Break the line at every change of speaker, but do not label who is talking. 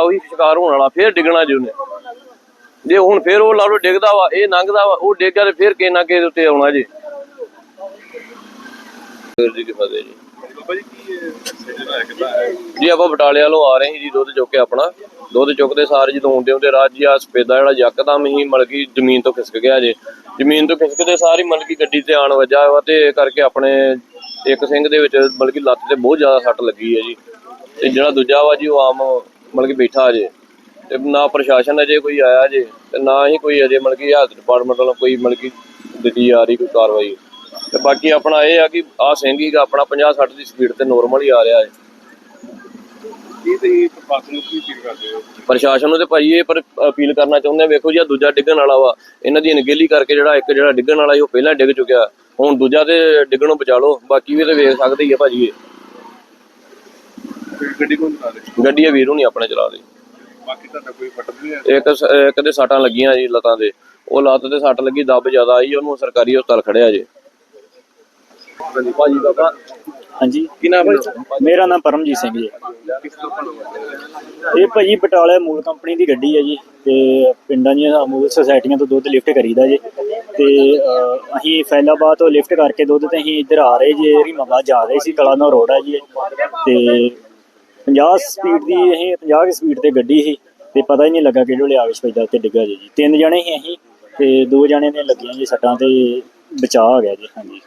ਉਹੀ ਸ਼ਿਕਾਰ ਹੋਣ ਵਾਲਾ ਫੇਰ ਡਿੱਗਣਾ ਜੀ ਉਹਨੇ। ਜੇ ਹੁਣ ਫੇਰ ਉਹ ਲਾ ਡਿੱਗਦਾ ਵਾ ਇਹ ਲੰਘਦਾ ਵਾ ਉਹ ਡਿੱਗ ਗਿਆ ਤੇ ਫੇਰ ਕਿਸੇ ਨਾ ਕਿਸੇ ਦੇ ਉੱਤੇ ਆਉਣਾ ਜੀ। ਜੀ ਕੀ ਫਤਿਹ ਆਪਾਂ ਬਟਾਲੇ ਵੱਲੋਂ ਆ ਰਹੇ ਸੀ ਜੀ ਦੁੱਧ ਚੁੱਕ ਕੇ ਆਪਣਾ। ਦੁੱਧ ਚੁੱਕਦੇ ਸਾਰ ਜਦੋਂ ਆਉਂਦੇ ਹੁੰਦੇ ਰਾਜ ਜੀ ਆ ਸਪੇਦਾ ਜਿਹੜਾ ਯਕਦਮ ਹੀ ਮਲਕੀ ਜ਼ਮੀਨ ਤੋਂ ਖਿਸਕ ਗਿਆ ਜੇ। ਜ਼ਮੀਨ ਤੋਂ ਖਿਸਕਦੇ ਸਾਰੀ ਮਲਕੀ ਗੱਡੀ ਤੇ ਆਣ ਵੱਜਾ ਵਾ ਤੇ ਇਹ ਕਰਕੇ ਆਪਣੇ ਇੱਕ ਸਿੰਘ ਦੇ ਵਿੱਚ ਮਲਕੀ ਲੱਤ ਤੇ ਬਹੁਤ ਜ਼ਿਆਦਾ ਸੱਟ ਲੱਗੀ ਹੈ ਜੀ। ਤੇ ਜਿਹੜਾ ਦੂਜਾ ਵਾ ਜੀ ਉਹ ਆਮ ਮਲਕੀ ਬੈਠਾ ਜੇ ਤੇ ਨਾ ਪ੍ਰਸ਼ਾਸਨ ਅਜੇ ਕੋਈ ਆਇਆ ਜੇ ਤੇ ਨਾ ਹੀ ਕੋਈ ਅਜੇ ਮਲਕੀ ਹੈਲਥ ਡਿਪਾਰਟਮੈਂਟ ਵੱਲੋਂ ਕੋਈ ਮਲਕੀ ਦਿੱਤੀ ਜਾ ਰਹੀ ਕੋਈ ਕਾਰਵਾਈ। ਤੇ ਬਾਕੀ ਆਪਣਾ ਇਹ ਆ ਕਿ ਆ ਸਿੰਘ ਹੀ ਆਪਣਾ 50 60 ਦੀ ਸਪੀਡ ਤੇ ਨੋਰਮਲ ਹੀ ਆ ਰਿਹਾ ਹੈ।
ਕੀ ਪ੍ਰਸ਼ਾਸਨ ਨੂੰ ਕੀ
ਤੇ ਭਾਈ ਇਹ ਪਰ ਅਪੀਲ ਕਰਨਾ ਚਾਹੁੰਦੇ ਆ ਵੇਖੋ ਜੀ ਆਹ ਦੂਜਾ ਡਿੱਗਣ ਵਾਲਾ ਵਾ ਇਹਨਾਂ ਦੀ ਅਣਗਹਿਲੀ ਕਰਕੇ ਜਿਹੜਾ ਇੱਕ ਜਿਹੜਾ ਡਿੱਗਣ ਵਾਲਾ ਸੀ ਉਹ ਪਹਿਲਾਂ ਡਿੱਗ ਚੁੱਕਿਆ। ਹੁਣ ਦੂਜਾ ਤੇ ਡਿੱਗਣੋਂ ਬਚਾ ਲਓ ਬਾਕੀ ਵੀ ਤੇ ਵੇਖ ਸਕਦੇ ਹੀ ਆ ਭਾਜੀ ਇਹ।
ਗੱਡੀ ਕੋਲ ਚਲਾ ਰਹੇ?
ਗੱਡੀ ਆ ਵੀਰੂ ਨਹੀਂ ਆਪਣੇ ਚਲਾ ਰਹੀ
ਬਾਕੀ ਤੁਹਾਡਾ ਕੋਈ ਫਟਰ ਨਹੀਂ ਹੈ
ਇੱਕ ਸ- ਇੱਕ ਦੇ ਸੱਟਾਂ ਲੱਗੀਆਂ ਜੀ ਲੱਤਾਂ ਦੇ। ਉਹ ਲੱਤ ਤੇ ਸੱਟ ਲੱਗੀ ਦੱਬ ਜ਼ਿਆਦਾ ਆਈ ਉਹਨੂੰ ਸਰਕਾਰੀ ਹਸਪਤਾਲ ਖੜਿਆ ਜੇ। ਹਾਂਜੀ ਭਾਜੀ ਬਾਬਾ।
ਹਾਂਜੀ।
ਕੀ ਨਾਮ ਹੈ?
ਮੇਰਾ ਨਾਮ ਪਰਮਜੀਤ ਸਿੰਘ ਜੀ। ਇਹ ਭਾਜੀ ਬਟਾਲੇ ਮੂਲ ਕੰਪਨੀ ਦੀ ਗੱਡੀ ਹੈ ਜੀ ਤੇ ਪਿੰਡਾਂ ਦੀਆਂ ਅਮੂਲ ਸੁਸਾਇਟੀਆਂ ਤੋਂ ਦੁੱਧ ਲਿਫਟ ਕਰੀਦਾ ਜੀ। ਤੇ ਅਸੀਂ ਫੈਲਾਬਾਦ ਤੋਂ ਲਿਫਟ ਕਰਕੇ ਦੁੱਧ ਤੇ ਅਸੀਂ ਇੱਧਰ ਆ ਰਹੇ ਜੀ ਰੀਮਾਬਾਦ ਜਾ ਰਹੇ ਸੀ ਕਲਾਨੌਰ ਰੋਡ ਹੈ ਜੀ। ਤੇ 50 ਸਪੀਡ ਦੀ ਅਸੀਂ 50 ਦੀ ਸਪੀਡ ਤੇ ਗੱਡੀ ਸੀ ਤੇ ਪਤਾ ਹੀ ਨਹੀਂ ਲੱਗਾ ਕਿਹੜੇ ਵੇਲੇ ਆਵੇਸ਼ ਪੈਦਾ ਤੇ ਡਿੱਗਾ ਜੀ। ਤਿੰਨ ਜਣੇ ਸੀ ਅਸੀਂ ਤੇ ਦੋ ਜਣੇ ਨੇ ਲੱਗੀਆਂ ਜੀ ਸੱਟਾਂ ਤੇ ਬਚਾਅ ਹੋ ਗਿਆ ਜੀ, ਹਾਂਜੀ।